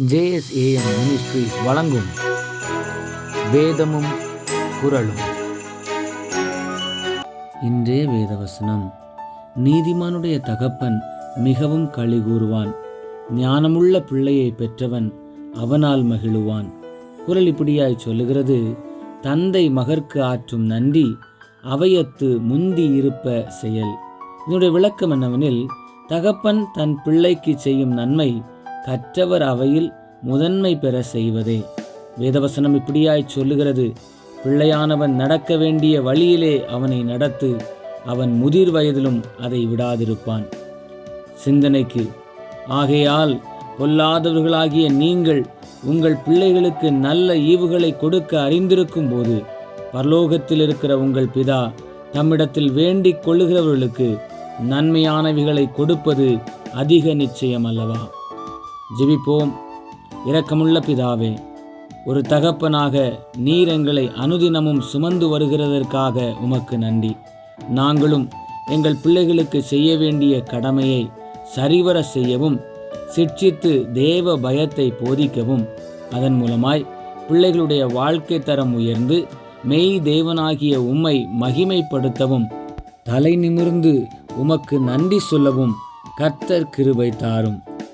JSAM ministries வழங்கும் வேதமும் குரலும் இன்றைய வேதவசனம். நீதிமானுடைய தகப்பன் மிகவும் களி கூறுவான். ஞானமுள்ள பிள்ளையை பெற்றவன் அவனால் மகிழுவான். குரல் இப்படியாய் சொல்லுகிறது தந்தை மகற்கு ஆற்றும் நன்றி அவையத்து முந்தி இருப்ப செயல். இதனுடைய விளக்கம் என்னவெனில் தகப்பன் தன் பிள்ளைக்கு செய்யும் நன்மை கற்றவர் அவையில் முதன்மை பெற செய்வதே. வேதவசனம் இப்படியாய் சொல்லுகிறது. பிள்ளையானவன் நடக்க வேண்டிய வழியிலே அவனை நடத்து அவன் முதிர் வயதிலும் அதை விடாதிருப்பான். சிந்தனைக்கு ஆகையால் பொல்லாதவர்களாகிய நீங்கள் உங்கள் பிள்ளைகளுக்கு நல்ல ஈவுகளை கொடுக்க அறிந்திருக்கும் போது பரலோகத்தில் இருக்கிற உங்கள் பிதா தம்மிடத்தில் வேண்டிக் கொள்ளுகிறவர்களுக்கு நன்மையானவைகளை கொடுப்பது அதிக நிச்சயம் அல்லவா ஜெபிப்போம். இரக்கமுள்ள பிதாவே ஒரு தகப்பனாக நீர் எங்களை அனுதினமும் சுமந்து வருகிறதற்காக உமக்கு நன்றி. நாங்களும் எங்கள் பிள்ளைகளுக்கு செய்ய வேண்டிய கடமையை சரிவர செய்யவும் சிட்சித்து தேவ பயத்தை போதிக்கவும் அதன் மூலமாய் பிள்ளைகளுடைய வாழ்க்கை தரம் உயர்ந்து மெய் தேவனாகிய உம்மை மகிமைப்படுத்தவும் தலை நிமிர்ந்து உமக்கு நன்றி சொல்லவும் கர்த்தர் கிருபை தாரும்.